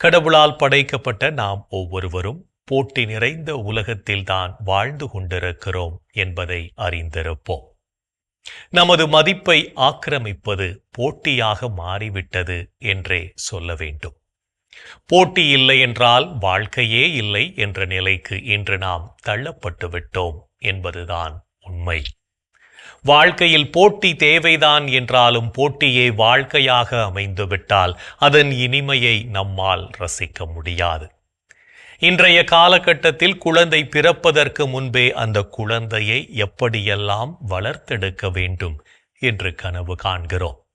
கடவுளால் படைக்கப்பட்ட நாம் ஒவ்வொருவரும் போட்டி நிறைந்த உலகத்தில்தான் வாழ்ந்து கொண்டிருக்கிறோம் என்பதை அறிந்திருப்போம். நமது மதிப்பை ஆக்கிரமிப்பது போட்டியாக மாறிவிட்டது என்றே சொல்ல வேண்டும். போட்டி இல்லை என்றால் வாழ்க்கையே இல்லை என்ற நிலைக்கு இன்று நாம் தள்ளப்பட்டு விட்டோம் என்பதுதான் உண்மை. வாழ்க்கையில் போட்டி தேவைதான் என்றாலும் போட்டியே வாழ்க்கையாக அமைந்துவிட்டால் அதன் இனிமையை நம்மால் ரசிக்க முடியாது. இன்றைய காலகட்டத்தில் குழந்தை பிறப்பதற்கு முன்பே அந்த குழந்தையை எப்படியெல்லாம் வளர்த்தெடுக்க வேண்டும் என்று கனவு காண்கிறோம்.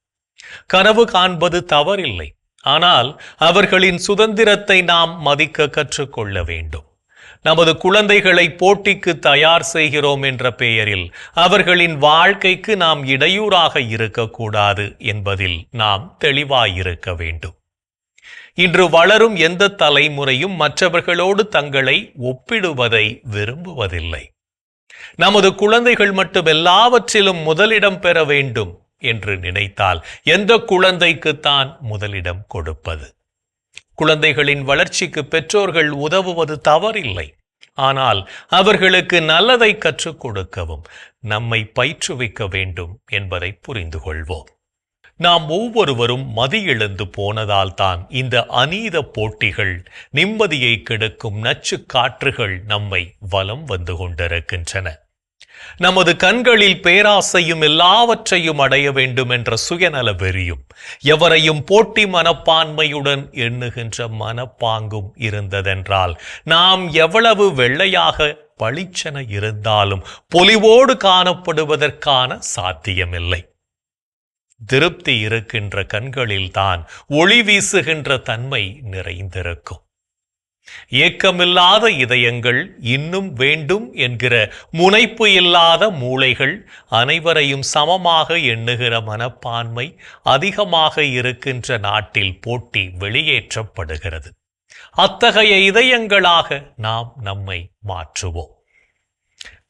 கனவு காண்பது தவறில்லை. ஆனால் அவர்களின் சுதந்திரத்தை நாம் மதிக்க கற்றுக்கொள்ள வேண்டும். நமது குழந்தைகளை போட்டிக்கு தயார் செய்கிறோம் என்ற பெயரில் அவர்களின் வாழ்க்கைக்கு நாம் இடையூறாக இருக்கக்கூடாது என்பதில் நாம் தெளிவாயிருக்க வேண்டும். இன்று வளரும் எந்த தலைமுறையும் மற்றவர்களோடு தங்களை ஒப்பிடுவதை விரும்புவதில்லை. நமது குழந்தைகள் மட்டும் எல்லாவற்றிலும் முதலிடம் பெற வேண்டும் என்று நினைத்தால் எந்த குழந்தைக்குத்தான் முதலிடம் கொடுப்பது? குழந்தைகளின் வளர்ச்சிக்கு பெற்றோர்கள் உதவுவது தவறில்லை. ஆனால் அவர்களுக்கு நல்லதை கற்றுக் கொடுக்கவும் நம்மை பயிற்றுவிக்க வேண்டும் என்பதை புரிந்து கொள்வோம். நாம் ஒவ்வொருவரும் மதியிழந்து போனதால் தான் இந்த அநீத போட்டிகள் நிம்மதியை கெடுக்கும் நச்சு காற்றுகள் நம்மை வலம் வந்து கொண்டிருக்கின்றன. நமது கண்களில் பேராசையும் எல்லாவற்றையும் அடைய வேண்டும் என்ற சுயநல வெறியும் எவரையும் போட்டி மனப்பான்மையுடன் எண்ணுகின்ற மனப்பாங்கும் இருந்ததென்றால் நாம் எவ்வளவு வெள்ளையாக பளிச்சென இருந்தாலும் பொலிவோடு காணப்படுவதற்கான சாத்தியமில்லை. திருப்தி இருக்கின்ற கண்களில்தான் ஒளி வீசுகின்ற தன்மை நிறைந்திருக்கும். ஏக்கமில்லாத இதயங்கள் இன்னும் வேண்டும் என்கிற முனைப்பு இல்லாத மூளைகள் அனைவரையும் சமமாக எண்ணுகிற மனப்பான்மை அதிகமாக இருக்கின்ற நாட்டில் போட்டி வெளியேற்றப்படுகிறது. அத்தகைய இதயங்களாக நாம் நம்மை மாற்றுவோம்.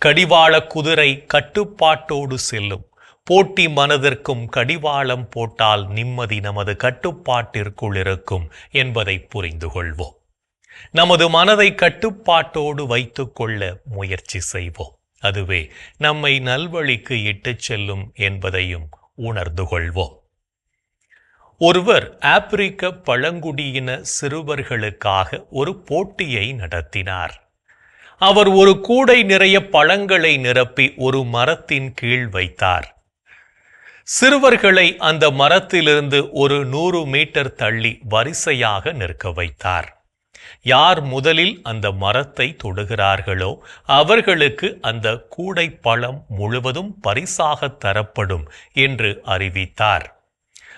கடிவாள குதிரை கட்டுப்பாட்டோடு செல்லும். போட்டி மனதிற்கும் கடிவாளம் போட்டால் நிம்மதி நமது கட்டுப்பாட்டிற்குள் இருக்கும் என்பதை புரிந்து கொள்வோம் நமது மனதை கட்டுப்பாட்டோடு வைத்துக்கொள்ள முயற்சி செய்வோம். அதுவே நம்மை நல்வழிக்கு இட்டுச் செல்லும் என்பதையும் உணர்ந்து கொள்வோம். ஒருவர் ஆப்பிரிக்க பழங்குடியின சிறுவர்களுக்காக ஒரு போட்டியை நடத்தினார். அவர் ஒரு கூடை நிறைய பழங்களை நிரப்பி ஒரு மரத்தின் கீழ் வைத்தார். சிறுவர்களை அந்த மரத்திலிருந்து ஒரு நூறு மீட்டர் தள்ளி வரிசையாக நிற்க வைத்தார். யார் முதலில் அந்த மரத்தை தொடுகிறார்களோ அவர்களுக்கு அந்த கூடை பழம் முழுவதும் பரிசாக தரப்படும் என்று அறிவித்தார்.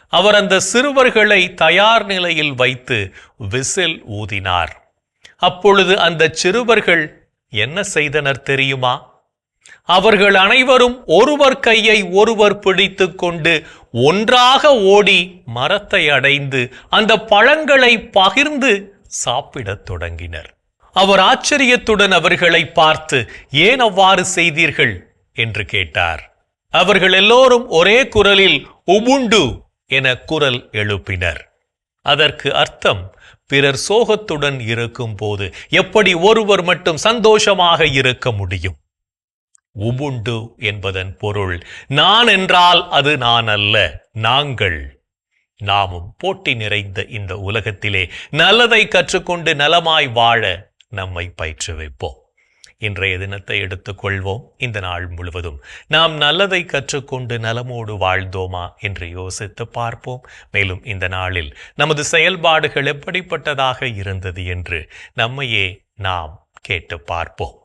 அவர் அந்த சிறுவர்களை தயார் நிலையில் வைத்து விசில் ஊதினார். அப்பொழுது அந்த சிறுவர்கள் என்ன செய்தனர் தெரியுமா? அவர்கள் அனைவரும் ஒருவர் கையை ஒருவர் பிடித்து கொண்டு ஒன்றாக ஓடி மரத்தை அடைந்து அந்த பழங்களை பகிர்ந்து சாப்பிடத் தொடங்கினர். அவர் ஆச்சரியத்துடன் அவர்களை பார்த்து ஏன் அவ்வாறு செய்தீர்கள்? என்று கேட்டார். அவர்கள் எல்லோரும் ஒரே குரலில் உபுண்டு என குரல் எழுப்பினர். அதற்கு அர்த்தம் பிறர் சோகத்துடன் இருக்கும் போது எப்படி ஒருவர் மட்டும் சந்தோஷமாக இருக்க முடியும்? உபுண்டு என்பதன் பொருள் நான் என்றால் அது நான் அல்ல நாங்கள். நாமும் போட்டி நிறைந்த இந்த உலகத்திலே நல்லதை கற்றுக்கொண்டு நலமாய் வாழ நம்மை பயிற்றுவிப்போம். இன்றைய தினத்தை எடுத்துக்கொள்வோம். இந்த நாள் முழுவதும் நாம் நல்லதை கற்றுக்கொண்டு நலமோடு வாழ்ந்தோமா என்று யோசித்து பார்ப்போம். மேலும் இந்த நாளில் நமது செயல்பாடுகள் எப்படிப்பட்டதாக இருந்தது என்று நம்மையே நாம் கேட்டு பார்ப்போம்.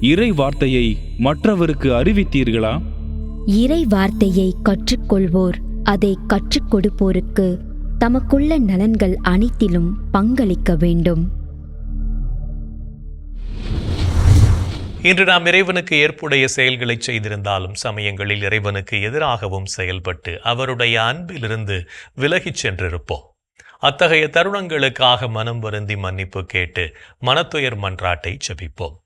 இறை வார்த்தையை மற்றவருக்கு அறிவித்தீர்களா? இறை வார்த்தையை கற்றுக்கொள்வோர் அதை கற்றுக் கொடுப்போருக்கு தமக்குள்ள நலன்கள் அனைத்திலும் பங்களிக்க வேண்டும். இன்று நாம் இறைவனுக்கு ஏற்புடைய செயல்களை செய்திருந்தாலும் சமயங்களில் இறைவனுக்கு எதிராகவும் செயல்பட்டு அவருடைய அன்பிலிருந்து விலகிச் சென்றிருப்போம். அத்தகைய தருணங்களுக்காக மனம் வருந்தி மன்னிப்பு கேட்டு மனத்துயர் மன்றாட்டை ஜெபிப்போம்.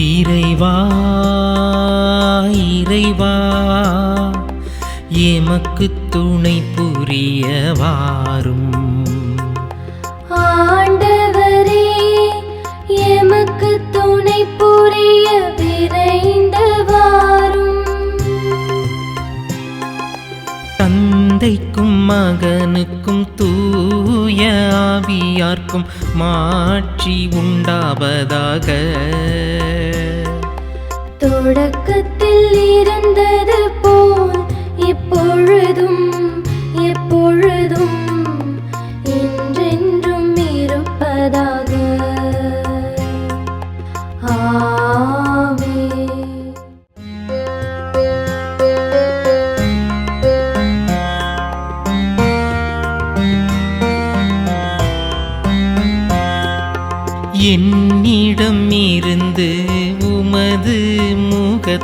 இறைவா இறைவா எமக்கு துணை புரிய வாரும் ஆண்டவரே எமக்கு துணை புரிய விரைந்து வாரும் தந்தைக்கும் மகனுக்கும் தூய ஆவியார்க்கும் மாட்சி உண்டாவதாக. தொடக்கத்தில் இருந்தது போல் இப்பொழுதும் எப்போ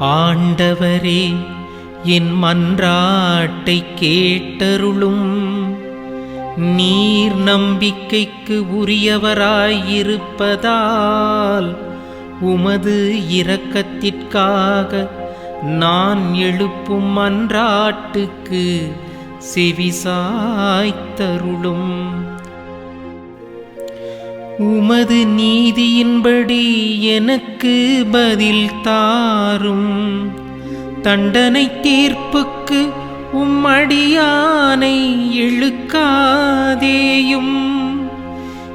ஆண்டவரே என் மன்றாட்டை கேட்டருளும். நீர் நம்பிக்கைக்கு உரியவராயிருப்பதால் உமது இரக்கத்திற்காக நான் எழுப்பும் மன்றாட்டுக்கு செவிசாய்த்தருளும் உமது நீதியின்படி எனக்கு பதில் தாரும். தண்டனை தீர்ப்புக்கு உம்மடியானை இழுக்காதேயும்.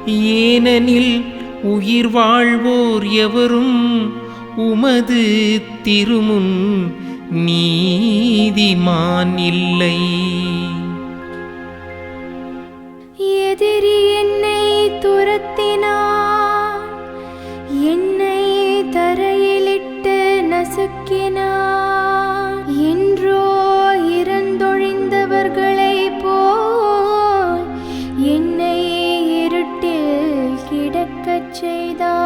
ஏனெனில் உயிர் வாழ்வோர் எவரும் உமது திருமுன் நீதிமான் இல்லை. எதிரி என்னை துரத்தினான் என்னை தரையிலிட்டு நசுக்கினான் என்றோ இறந்தொழிந்தவர்களை போல் என்னை இருட்டில் கிடக்கச் செய்தான்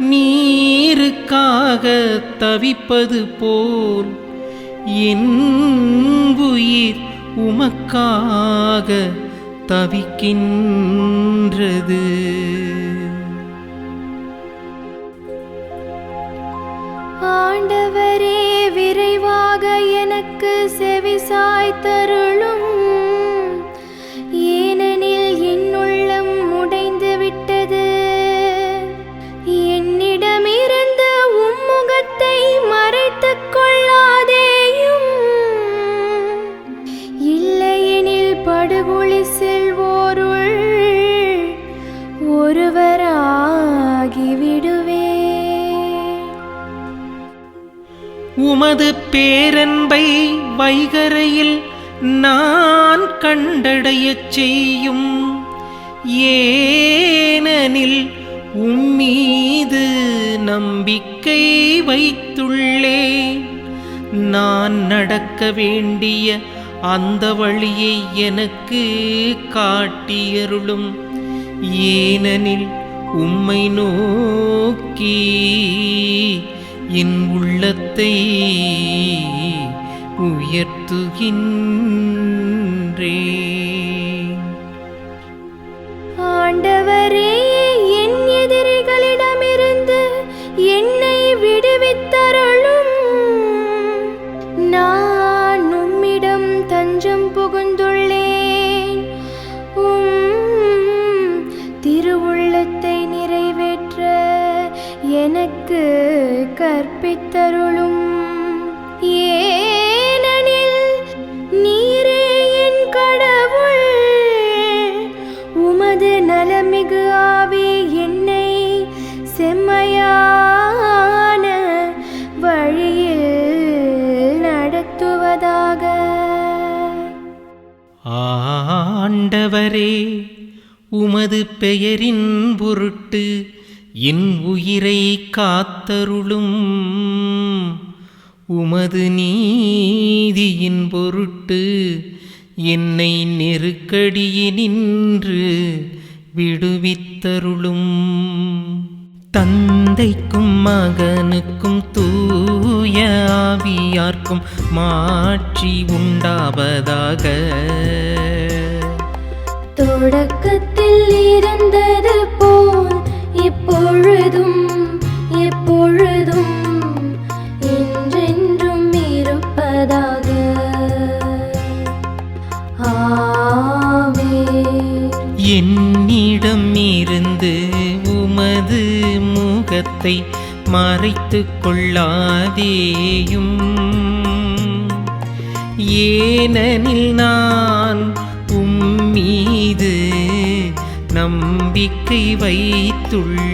நீருக்காக தவிப்பது போல் என் உயிர் உமக்காக தவிக்கின்றது. ஆண்டவரே விரைவாக எனக்கு செவிசாய் உமது பேரன்பை வைகரையில் நான் கண்டடையச் செய்யும். ஏனெனில் உம்மீது நம்பிக்கை வைத்துள்ளேன். நான் நடக்க வேண்டிய அந்த வழியை எனக்கு காட்டியருளும். ஏனெனில் உம்மை நோக்கி என் உள்ளத்தை உயர்த்துகின்றே. ஆண்டவரே என் எதிரிகளிடமிருந்து என்னை விடுவித்தருள் கற்பித்தருளும். ஏனெனில் நீரே என் கடவுள். உமது நலமிகு ஆவி என்னை செம்மையான வழியில் நடத்துவதாக. ஆண்டவரே உமது பெயரின் பொருட்டு என் உயிரை காத்தருளும் உமது நீதியின் பொருட்டு என்னை நெருக்கடியினின்று விடுவித்தருளும். தந்தைக்கும் மகனுக்கும் தூய ஆவியார்க்கும் மாற்றி உண்டாவதாக. தொடக்கத்தில் இருந்தது போல் எப்பொழுதும் எப்பொழுதும் என்றென்றும் இருப்பதாக. என்னிடம் இருந்து உமது முகத்தை மறைத்து கொள்ளாதேயும். ஏனெனில் நான் உம்மீது நம்பிக்கை வை வைத்துள்ளேன்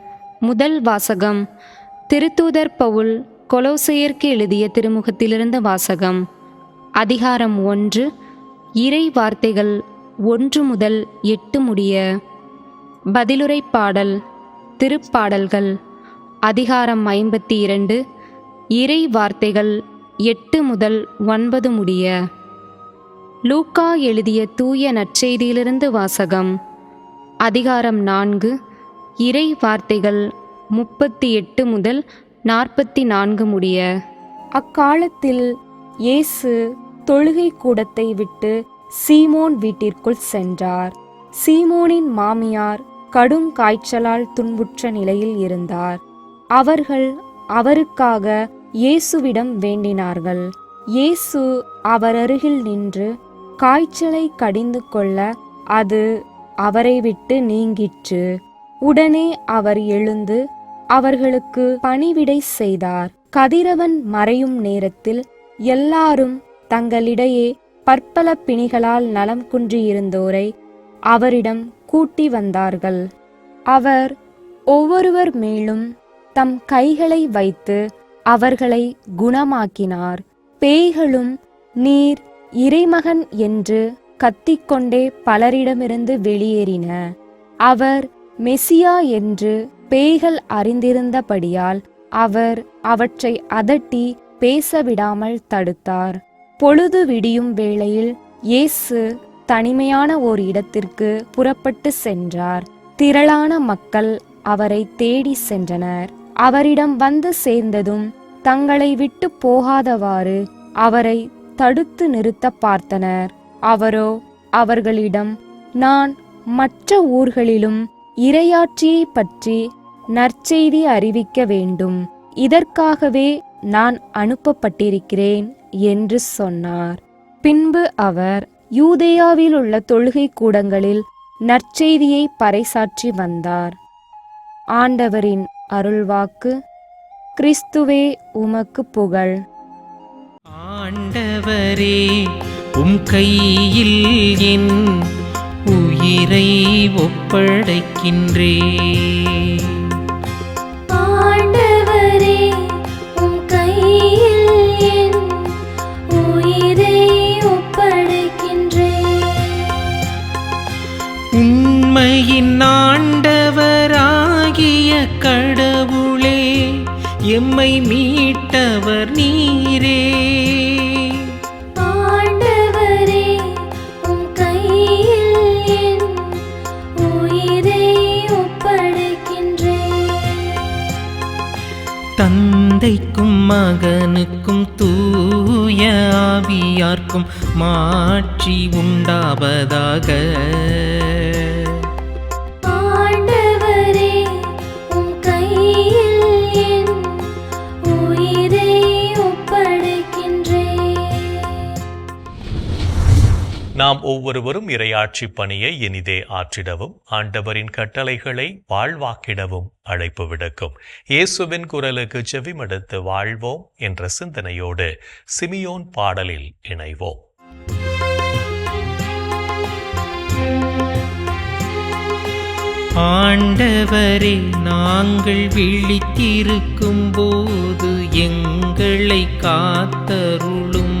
முதல் வாசகம். திருத்தூதர் பவுல் கொலோசையர்க்கு எழுதிய திருமுகத்திலிருந்த வாசகம். அதிகாரம் ஒன்று. இறை வார்த்தைகள் ஒன்று முதல் எட்டு முடிய. பதிலுரை பாடல். திருப்பாடல்கள். அதிகாரம் ஐம்பத்தி இரண்டு. இறை வார்த்தைகள் எட்டு முதல் ஒன்பது முடிய. லூக்கா எழுதிய தூய நற்செய்தியிலிருந்து வாசகம். அதிகாரம் நான்கு. இறை வார்த்தைகள் முப்பத்தி எட்டு முதல் நாற்பத்தி நான்கு முடிய. அக்காலத்தில் இயேசு தொழுகை கூடத்தை விட்டு சீமோன் வீட்டிற்குள் சென்றார். சீமோனின் மாமியார் கடும் காய்ச்சலால் துன்புற்ற நிலையில் இருந்தார். அவர்கள் அவருக்காக இயேசுவிடம் வேண்டினார்கள். இயேசு அவரருகில் நின்று காய்ச்சலை கடிந்து கொள்ள அது அவரை விட்டு நீங்கிற்று. உடனே அவர் எழுந்து அவர்களுக்கு பணிவிடை செய்தார். கதிரவன் மறையும் நேரத்தில் எல்லாரும் தங்களிடையே பற்பல பிணிகளால் நலம் குன்றியிருந்தோரை அவரிடம் கூட்டி வந்தார்கள். அவர் ஒவ்வொருவர் மேலும் தம் கைகளை வைத்து அவர்களை குணமாக்கினார். பேய்களும் நீர் இறைமகன் என்று கத்திக்கொண்டே பலரிடமிருந்து வெளியேறின. அவர் மெசியா என்று பேய்கள் அறிந்திருந்தபடியால் அவர் அவற்றை அதட்டி பேசவிடாமல் தடுத்தார். பொழுது விடியும் வேளையில் இயேசு தனிமையான ஓர் இடத்திற்கு புறப்பட்டு சென்றார். திரளான மக்கள் அவரை தேடி சென்றனர். அவரிடம் வந்து சேர்ந்ததும் தங்களை விட்டு போகாதவாறு அவரை தடுத்து நிறுத்த பார்த்தனர். அவரோ அவர்களிடம் நான் மற்ற ஊர்களிலும் இரையாட்சியை பற்றி நற்செய்தி அறிவிக்க வேண்டும். இதற்காகவே நான் அனுப்பப்பட்டிருக்கிறேன் என்று சொன்னார். பின்பு அவர் யூதேயாவில் உள்ள தொழுகை கூடங்களில் நற்செய்தியை பறைசாற்றி வந்தார். ஆண்டவரின் அருள்வாக்கு கிறிஸ்துவே உமக்கு புகழ். ஆண்டவரே உம் கையில் என் உயிரை ஒப்படைக்கின்றே. உண்மையின் ஆண்டவராகிய கடவுளே எம்மை மீட்டவர் நீரே மகனுக்கும் தூய ஆவியார்க்கும் மாற்றி உண்டாவதாக. நாம் ஒவ்வொருவரும் இறையாட்சி பணியை இனிதே ஆற்றிடவும் ஆண்டவரின் கட்டளைகளை வாழ்வாக்கிடவும் அழைப்பு விடுக்கும். இயேசுவின் குரலுக்கு செவிமடுத்து வாழ்வோம் என்ற சிந்தனையோடு சிமியோன் பாடலில் இணைவோம். ஆண்டவரே நாங்கள் விழித்திருக்கும் போது எங்களை காத்தருளும்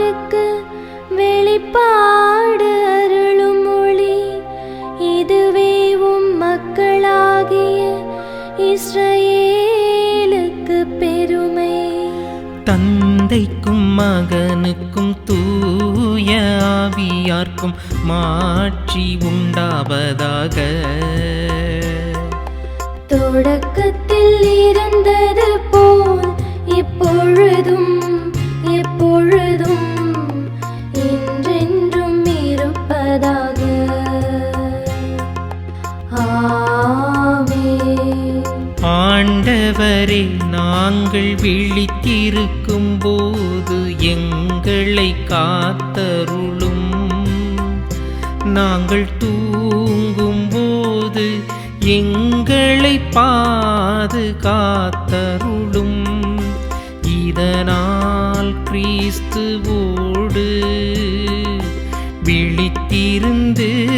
இனத்தாருக்கு வெளிப்பாடு அருளும் மொழி. இதுவே உம் மக்களாகிய இஸ்ரவேலுக்கு பெருமை. தந்தைக்கும் மகனுக்கும் தூய ஆவியார்க்கும் மாட்சி உண்டாவதாக. தொடக்கத்தில் இருந்தது போல் இப்பொழுதும் ஆண்டவரே நாங்கள் விழித்திருக்கும் போது எங்களை காத்தருளும். நாங்கள் தூங்கும் போது எங்களை பாதுகாத்தருளும். இதனால் கிறிஸ்துவோடு விழித்திருந்து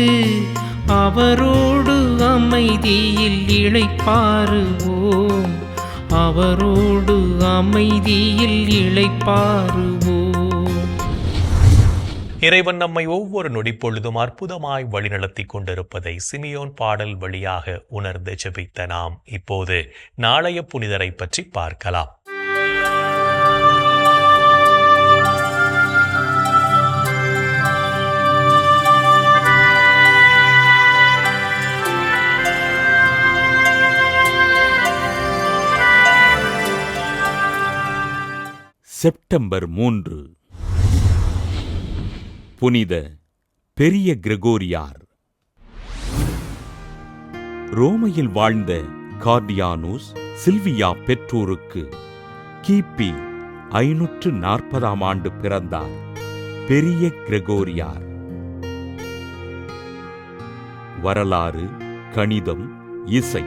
அவரோடு அமைதியில் இழைப்பாருவோம். அவரோடு அமைதியில் இளைப்பாறுவோம் இறைவன் நம்மை ஒவ்வொரு நொடிப்பொழுதும் அற்புதமாய் வழிநடத்தி கொண்டிருப்பதை சிமியோன் பாடல் வழியாக உணர்ந்து ஜெபித்த நாம் இப்போது நாளைய புனிதரை பற்றி பார்க்கலாம். செப்டம்பர் மூன்று. புனித பெரிய கிரெகோரியார். ரோமையில் வாழ்ந்த கார்டியானூஸ் சில்வியா பெற்றோருக்கு கிபி ஐநூற்று நாற்பதாம் ஆண்டு பிறந்தார். பெரிய கிரெகோரியார். வரலாறு கணிதம் இசை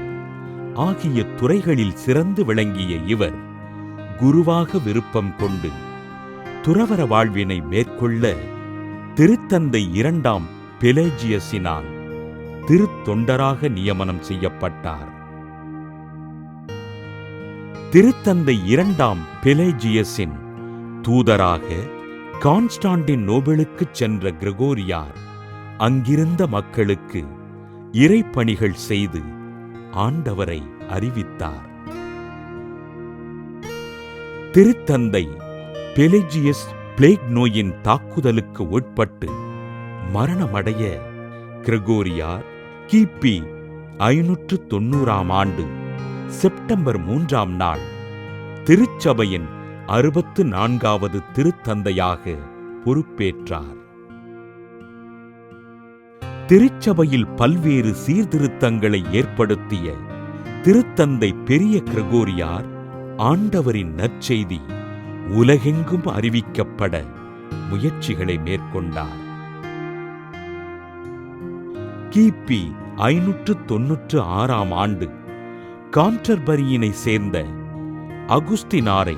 ஆகிய துறைகளில் சிறந்து விளங்கிய இவர் குருவாக விருப்பம் கொண்டு துறவர வாழ்வினை மேற்கொள்ள திருத்தந்தை இரண்டாம் பெலேஜியஸினால் திருத்தொண்டராக நியமனம் செய்யப்பட்டார். திருத்தந்தை இரண்டாம் பெலேஜியஸின் தூதராக கான்ஸ்டாண்டின் நோபெலுக்குச் சென்ற கிரகோரியார் அங்கிருந்த மக்களுக்கு இறைப்பணிகள் செய்து ஆண்டவரை அறிவித்தார். திருத்தந்தை பெலிஜியஸ் பிளேக் நோயின் தாக்குதலுக்கு உட்பட்டு மரணமடைய கிரகோரியார் கிபி ஐநூற்று தொன்னூறாம் ஆண்டு செப்டம்பர் மூன்றாம் நாள் திருச்சபையின் அறுபத்து நான்காவது திருத்தந்தையாக பொறுப்பேற்றார். திருச்சபையில் பல்வேறு சீர்திருத்தங்களை ஏற்படுத்திய திருத்தந்தை பெரிய கிரகோரியார் ஆண்டவரின் நற்செய்தி உலகெங்கும் அறிவிக்கப்பட முயற்சிகளை மேற்கொண்டார். கிபி ஐநூற்று தொன்னூற்று ஆறாம் ஆண்டு கான்டர்பரியினை சேர்ந்த அகுஸ்தினாரை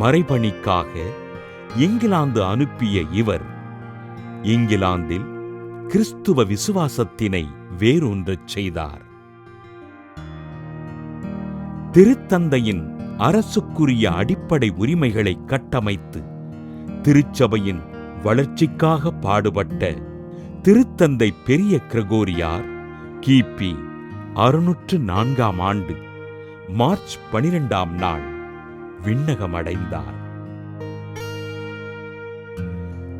மறைபணிக்காக இங்கிலாந்து அனுப்பிய இவர் இங்கிலாந்தில் கிறிஸ்துவ விசுவாசத்தினை வேரூன்றச் செய்தார். திருத்தந்தையின் அரசுக்குரிய அடிப்படை உரிமைகளை கட்டமைத்து திருச்சபையின் வளர்ச்சிக்காக பாடுபட்ட திருத்தந்தை பெரிய கிரகோரியார் கிபி அறுநூற்று நான்காம் ஆண்டு மார்ச் பனிரெண்டாம் நாள் விண்ணகமடைந்தார்.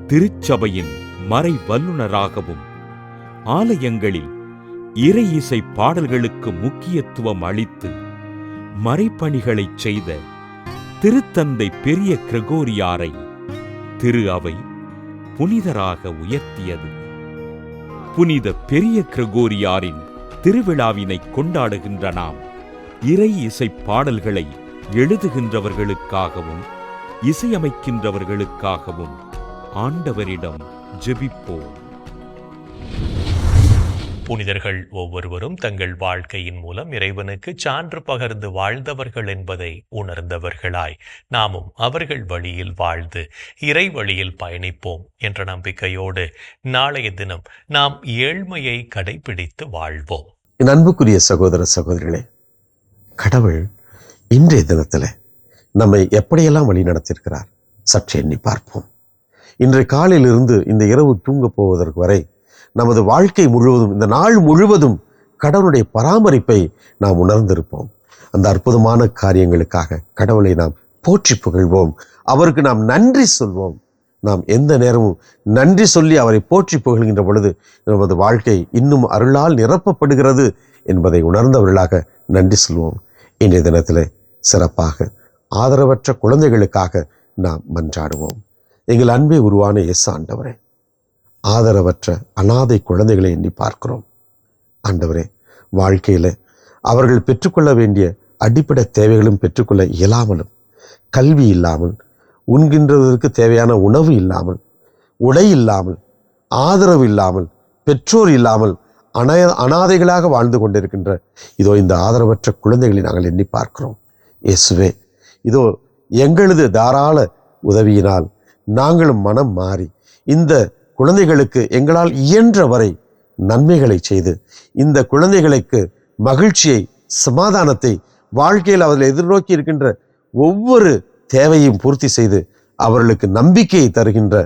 திருச்சபையின் மறை வல்லுநராகவும் ஆலயங்களில் இறை இசை பாடல்களுக்கு முக்கியத்துவம் அளித்து மறைப்பணிகளைச் செய்த திருத்தந்தை பெரிய கிரகோரியாரை திரு அவை புனிதராக உயர்த்தியது. புனித பெரிய கிரகோரியாரின் திருவிழாவினை கொண்டாடுகின்ற நாம் இறை இசை பாடல்களை எழுதுகின்றவர்களுக்காகவும் இசையமைக்கின்றவர்களுக்காகவும் ஆண்டவரிடம் ஜெபிப்போம். புனிதர்கள் ஒவ்வொருவரும் தங்கள் வாழ்க்கையின் மூலம் இறைவனுக்கு சான்று பகர்ந்து வாழ்ந்தவர்கள் என்பதை உணர்ந்தவர்களாய் நாமும் அவர்கள் வழியில் வாழ்ந்து இறை வழியில் பயணிப்போம் என்ற நம்பிக்கையோடு நாளைய தினம் நாம் ஏழ்மையை கடைபிடித்து வாழ்வோம். என் அன்புக்குரிய சகோதர சகோதரிகளே கடவுள் இன்றைய தினத்தில் நம்மை எப்படியெல்லாம் வழி நடத்தியிருக்கிறார் சற்று எண்ணி பார்ப்போம். இன்றைய காலையிலிருந்து இந்த இரவு தூங்கப் போவதற்கு வரை நமது வாழ்க்கை முழுவதும் இந்த நாள் முழுவதும் கடவுளுடைய பராமரிப்பை நாம் உணர்ந்திருப்போம். அந்த அற்புதமான காரியங்களுக்காக கடவுளை நாம் போற்றி புகழ்வோம். அவருக்கு நாம் நன்றி சொல்வோம். நாம் எந்த நேரமும் நன்றி சொல்லி அவரை போற்றி புகழ்கின்ற பொழுது நமது வாழ்க்கை இன்னும் அருளால் நிரப்பப்படுகிறது என்பதை உணர்ந்தவர்களாக நன்றி சொல்வோம். இன்றைய தினத்தில் சிறப்பாக ஆதரவற்ற குழந்தைகளுக்காக நாம் மன்றாடுவோம். எங்கள் அன்பே உருவான எஸ் ஆண்டவரே. ஆதரவற்ற அனாதை குழந்தைகளை எண்ணி பார்க்கிறோம். ஆண்டவரே வாழ்க்கையில் அவர்கள் பெற்றுக்கொள்ள வேண்டிய அடிப்படை தேவைகளும் பெற்றுக்கொள்ள இயலாமலும் கல்வி இல்லாமல் உண்கின்றதற்கு தேவையான உணவு இல்லாமல் உடை இல்லாமல் ஆதரவு இல்லாமல் பெற்றோர் இல்லாமல் அனா அனாதைகளாக வாழ்ந்து கொண்டிருக்கின்ற இதோ இந்த ஆதரவற்ற குழந்தைகளை நாங்கள் எண்ணி பார்க்கிறோம். இயேசுவே இதோ எங்களது தாராள உதவியினால் நாங்களும் மனம் மாறி இந்த குழந்தைகளுக்கு எங்களால் இயன்ற வரை நன்மைகளை செய்து இந்த குழந்தைகளுக்கு மகிழ்ச்சியை சமாதானத்தை வாழ்க்கையில் அவர்கள் எதிர்நோக்கி இருக்கின்ற ஒவ்வொரு தேவையும் பூர்த்தி செய்து அவர்களுக்கு நம்பிக்கையை தருகின்ற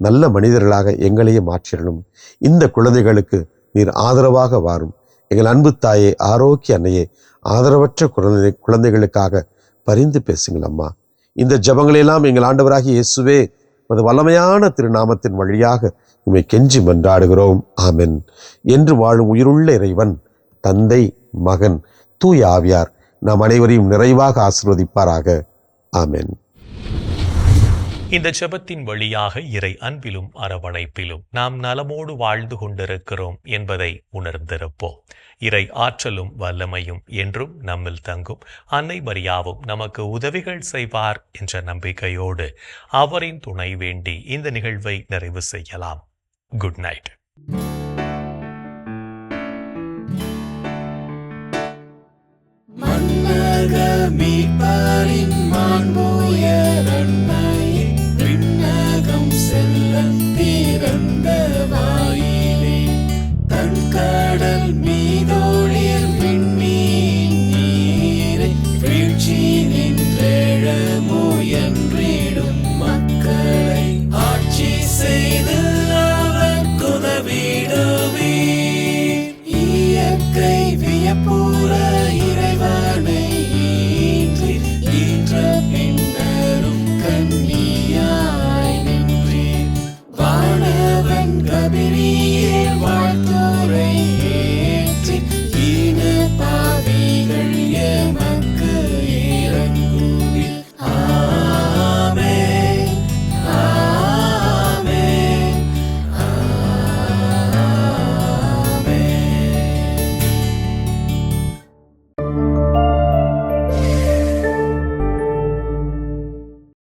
நல்ல மனிதர்களாக எங்களையே மாற்றிடணும் இந்த குழந்தைகளுக்கு நீர் ஆதரவாக வாரும். எங்கள் அன்பு தாயே ஆரோக்கிய அன்னையே ஆதரவற்ற குழந்தை குழந்தைகளுக்காக பரிந்து பேசுங்கள் அம்மா. இந்த ஜபங்களெல்லாம் எங்கள் ஆண்டவராகிய இயேசுவே அது வல்லமையான திருநாமத்தின் வழியாக உமை கெஞ்சி மன்றாடுகிறோம். ஆமென். என்று வாழும் உயிருள்ள இறைவன் தந்தை மகன் தூய ஆவியார் நாம் அனைவரையும் நிறைவாக ஆசிர்வதிப்பாராக. ஆமென். இந்த ஜெபத்தின் வழியாக இறை அன்பிலும் அரவணைப்பிலும் நாம் நலமோடு வாழ்ந்து கொண்டிருக்கிறோம் என்பதை உணர்ந்திருப்போம். இறை ஆற்றலும் வல்லமையும் என்றும் நம்மில் தங்கும். அன்னை மரியாவும் நமக்கு உதவிகள் செய்வார் என்ற நம்பிக்கையோடு அவரின் துணை வேண்டி இந்த நிகழ்வை நிறைவு செய்யலாம். Good night. மீட்பாரின் மாண்புய ரண்மையின் விண்ணகம் செல்ல திறந்த வாயிலே தன் கடல் மீதோ